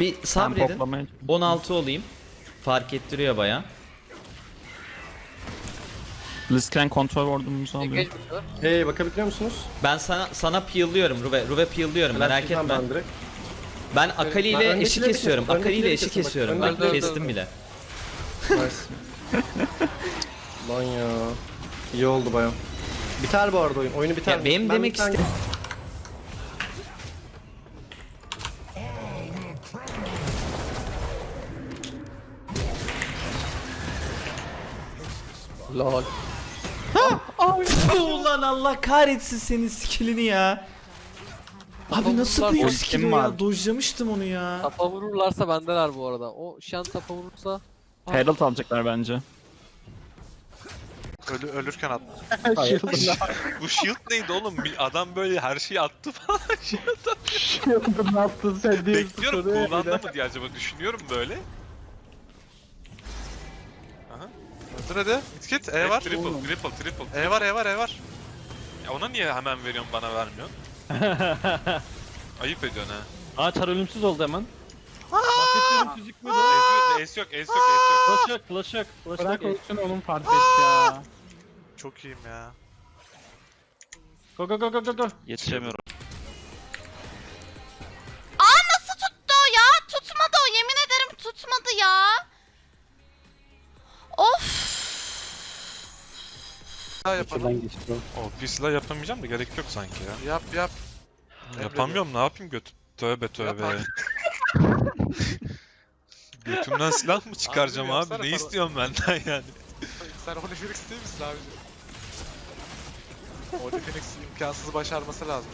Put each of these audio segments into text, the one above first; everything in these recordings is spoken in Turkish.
Bir Ben sabredin. toplamaya 16 olayım. Fark ettiriyor baya. Blitzcrank kontrol ward'umuzu alıyor. Hey bakabiliyor musunuz? Ben sana sana peel'lıyorum Ruve. Ruve peel'lıyorum merak etme. Ben direkt. Ben Akali ile eşi kesiyorum. Akali ile eşi kesin bak, kesiyorum. Ben kestim bile. Nice. Lan ya. İyi oldu baya. Biter bu arada oyun. Oyunu biter. Ya benim Ben demek biten- istedim. Lol. Ulan Allah kahretsin senin skillini ya. Abi nasıl bu boş skill o ya? var? Dojlamıştım onu ya. Tapa vururlarsa bendeler bu arada. O şan tapa vurursa Herald alacaklar bence. Ölü, ölürken attı. Hayır. Bu shield neydi oğlum? Bir Adam böyle her şeyi attı falan. ne yaptın sen Bekliyorum kullandı mı diye acaba düşünüyorum böyle. Aha. Öldür hadi. Mitkit E var. Triple, triple, triple. E var E var E var. Ya ona niye hemen veriyorsun bana vermiyorsun? Ayıp ediyorsun ha. Aa Çar ölümsüz oldu hemen. Bahsettiğim çocuk muydu? Ez yok, es yok, es yok, es yok. Flash yok, flash yok, flash Bırak yok. olsun oğlum fark et ya. Çok iyiyim ya. Go go go go go go. Yetişemiyorum. Nasıl tuttu o ya? Tutmadı o yemin ederim tutmadı ya. Of. Ha yapalım. O bir silah yapamayacağım da gerek yok sanki ya. Yap yap. Yapamıyorum ne yapayım göt. Tövbe tövbe. Götümden silah mı çıkaracağım Abi abi? yapsana Ne para- istiyorsun benden yani? Sen Holy Phoenix değil misin abi? Holy Phoenix imkansızı başarması lazım.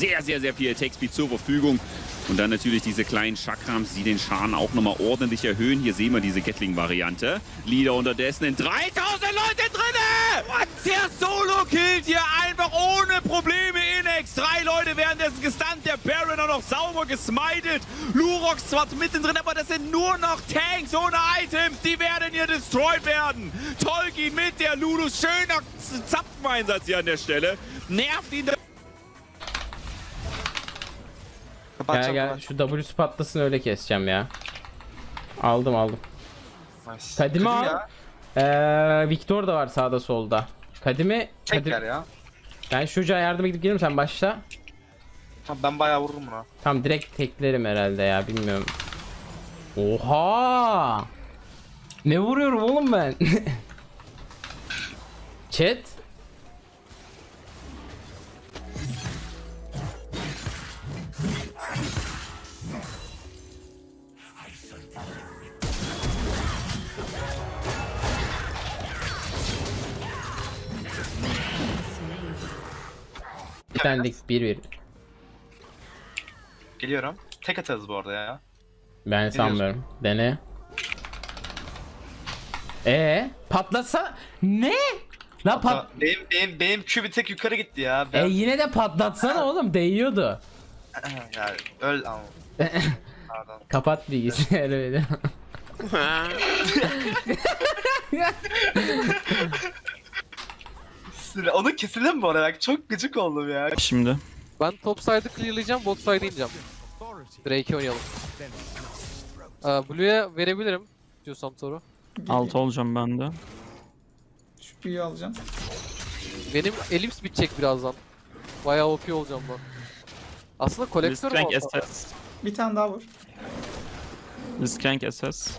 sehr, sehr, sehr viel Attack Speed zur Verfügung. Und dann natürlich diese kleinen Chakrams, die den Schaden auch nochmal ordentlich erhöhen. Hier sehen wir diese Gatling-Variante. Leader unterdessen in 3000 Leute drinne! Und der Solo killt hier einfach ohne Probleme Inex. Drei Leute währenddessen gestunt, der Baron auch noch sauber gesmited. Lurox zwar mittendrin, aber das sind nur noch Tanks ohne Items. Die werden hier destroyed werden. Tolki mit der Ludus. Schöner Zapfeneinsatz hier an der Stelle. Nervt ihn Gel gel şu W patlasın öyle keseceğim ya. Aldım aldım. Kadimi al. Ee, Victor da var sağda solda. Kadimi Kadim... ya. Ben şu ucağa yardıma gidip gelirim sen başla. Ben bayağı vururum buna. Tam direkt teklerim herhalde ya bilmiyorum. Oha! Ne vuruyorum oğlum ben? Chat. Bir tane 1-1. Geliyorum. Tek atarız bu arada ya. Ben sanmıyorum. Dene. Ee, patlasa ne? La pat Benim, benim, benim Q bir tek yukarı gitti ya. E yine de patlatsana oğlum değiyordu. yani öl ama. Kapat bilgisayarı öyle. Sinir- Onu keselim mi bu arada? Bak çok gıcık oldum ya. Şimdi. ben top side'ı clearlayacağım, bot side'ı ineceğim. Drake'i oynayalım. Ee, Blue'ya verebilirim. Diyorsam Toru. Altı olacağım ben de. Şu büyüğü alacağım. Benim elips bitecek birazdan. Bayağı OP olacağım ben. Aslında kolektör mü Blitzcrank olsa? SS. Bir tane daha vur. Blitzcrank SS.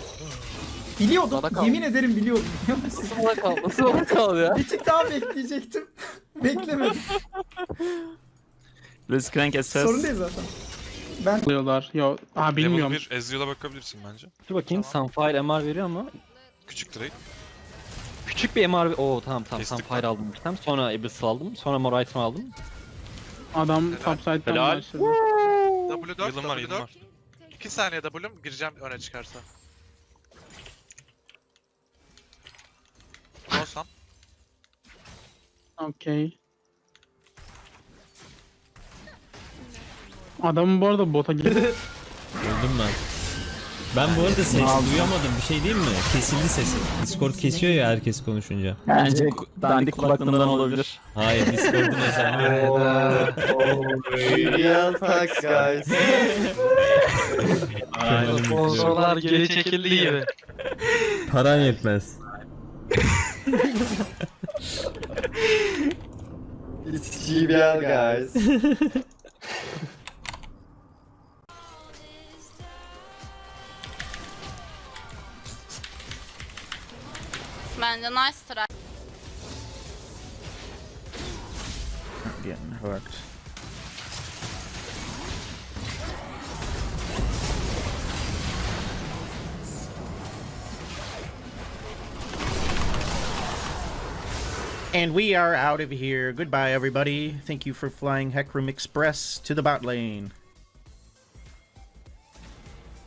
Biliyordum. Bana kaldı. Yemin ederim biliyordum. Nasıl bana kaldı? Nasıl bana kaldı ya? bir tık daha bekleyecektim. Beklemedim. Blitzcrank SS. Sorun değil zaten. Ben Alıyorlar. Yo, ha Level bilmiyorum. 1 Ezreal'a bakabilirsin bence. Dur bakayım Sunfire MR veriyor ama Küçük Drake. küçük bir MR Oo tamam tamam Kestik Sunfire aldım bir tane. Sonra Abyss aldım. Sonra Mor item aldım. Adam Helal. topside'dan Helal. başladı. W4, Yılım var, yılım W4. var. 2 saniye W'm gireceğim öne çıkarsa. Olsam. Okey. Adamın bu arada bota girdi. Öldüm ben. Ben bu arada ses duyamadım. Bir şey diyeyim mi? Kesildi sesi. Discord kesiyor ya herkes konuşunca. bence dandik kulaklığından olabilir. Hayır Discord'un hesabı. Real tax guys. Sponsorlar geri çekildi gibi. Paran yetmez. It's GBL guys. Bence nice try. Getting hooked. And we are out of here. Goodbye, everybody. Thank you for flying Heckram Express to the bot lane.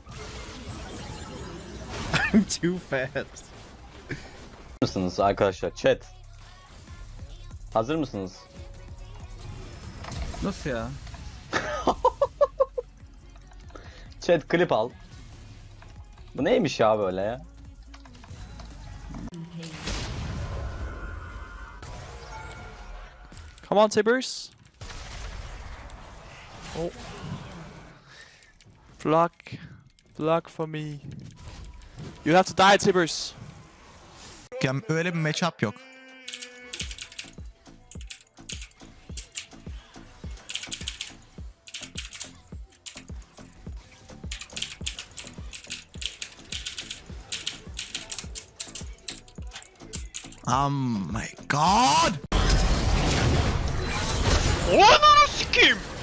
I'm too fast. mısınız arkadaşlar? Chat. Hazır mısınız? Nasıl ya? Chat klip al. Bu neymiş ya böyle ya? Come on Tibbers. Oh. Block. Block for me. You have to die Tibbers. Öyle bir matchup yok. Oh my god! オーナースキム